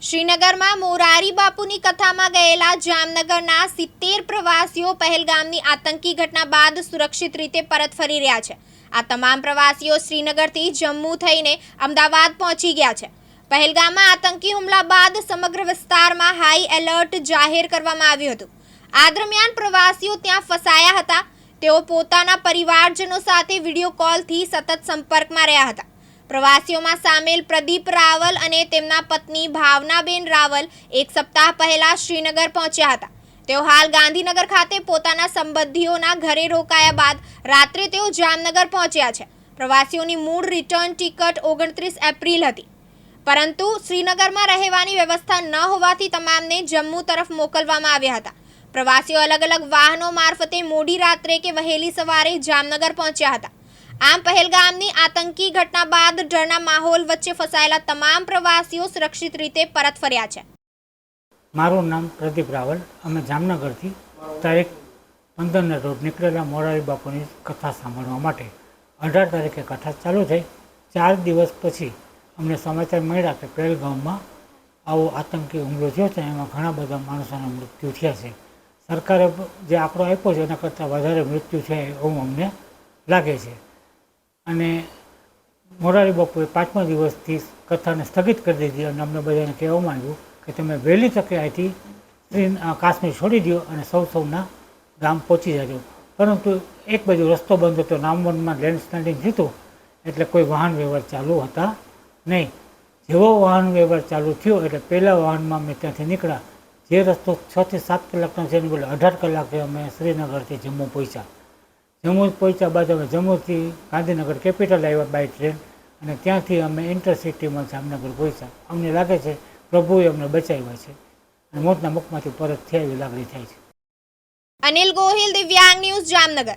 શ્રીનગરમાં મોરારી બાપુની કથામાં ગયેલા જામનગરના સિત્તેર પ્રવાસીઓ પહેલગામની આતંકી ઘટના બાદ સુરક્ષિત રીતે પરત ફરી રહ્યા છે. આ તમામ પ્રવાસીઓ શ્રીનગરથી જમ્મુ થઈને અમદાવાદ પહોંચી ગયા છે. પહેલગામમાં આતંકી હુમલા બાદ સમગ્ર વિસ્તારમાં હાઈ એલર્ટ જાહેર કરવામાં આવ્યું હતું. આ દરમિયાન પ્રવાસીઓ ત્યાં ફસાયા હતા. તેઓ પોતાના પરિવારજનો સાથે વીડિયો કોલથી સતત સંપર્કમાં રહ્યા હતા. પ્રવાસીઓમાં સામેલ પ્રદીપ રાવલ અને તેમના પત્ની ભાવનાબેન રાવલ એક સપ્તાહ પહેલા શ્રીનગર પહોંચ્યા હતા. તેઓ હાલ ગાંધીનગર ખાતે પોતાના સંબંધીઓના ઘરે રોકાયા બાદ રાત્રે તેઓ જામનગર પહોંચ્યા છે. પ્રવાસીઓની મૂળ રિટર્ન ટિકિટ ઓગણત્રીસ એપ્રિલ હતી. પરંતુ શ્રીનગરમાં રહેવાની વ્યવસ્થા ન હોવાથી તમામને જમ્મુ તરફ મોકલવામાં આવ્યા હતા. પ્રવાસીઓ અલગ અલગ વાહનો મારફતે મોડી રાત્રે કે વહેલી સવારે જામનગર પહોંચ્યા હતા. આમ પહેલગામની આતંકી ઘટના બાદ ડરના માહોલ વચ્ચે ફસાયેલા તમામ પ્રવાસીઓ સુરક્ષિત રીતે પરત ફર્યા છે. મારું નામ પ્રદીપ રાવલ. અમે જામનગરથી તારીખ પંદરના રોજ નીકળેલા મોરારી બાપુની કથા સાંભળવા માટે અઢાર તારીખે કથા ચાલુ થઈ. ચાર દિવસ પછી અમને સમાચાર મળ્યા કે પહેલગામમાં આવો આતંકી હુમલો થયો છે, એમાં ઘણા બધા માણસોના મૃત્યુ થયા છે. સરકારે જે આંકડો આપ્યો છે, એના કરતાં વધારે મૃત્યુ છે એવું અમને લાગે છે. અને મોરારી બાપુએ પાંચમા દિવસથી કથાને સ્થગિત કરી દીધી અને અમને બધાને કહેવા માંગ્યું કે તમે વહેલી તકે અહીંથી કાશ્મીર છોડી દો અને સૌ સૌના ગામ પહોંચી જજો. પરંતુ એક બાજુ રસ્તો બંધ હતો, નામવનમાં લેન્ડ સ્લાઇડિંગ થયું એટલે કોઈ વાહન વ્યવહાર ચાલુ હતા નહીં. જેવો વાહન વ્યવહાર ચાલુ થયો એટલે પહેલાં વાહનમાં અમે ત્યાંથી નીકળ્યા. જે રસ્તો છથી સાત કલાકનો છે એને બોલે અઢાર કલાકે અમે શ્રીનગરથી જમ્મુ પહોંચ્યા. જમ્મુ પહોંચ્યા બાદ અમે જમ્મુથી ગાંધીનગર કેપિટલ આવ્યા બાય ટ્રેન અને ત્યાંથી અમે ઇન્ટરસિટીમાં જામનગર પહોંચ્યા. અમને લાગે છે પ્રભુએ અમને બચાવ્યા છે. અને મોતના મુખમાંથી પરત થયા એવી લાગણી થાય છે. અનિલ ગોહિલ, દિવ્યાંગ ન્યૂઝ જામનગર.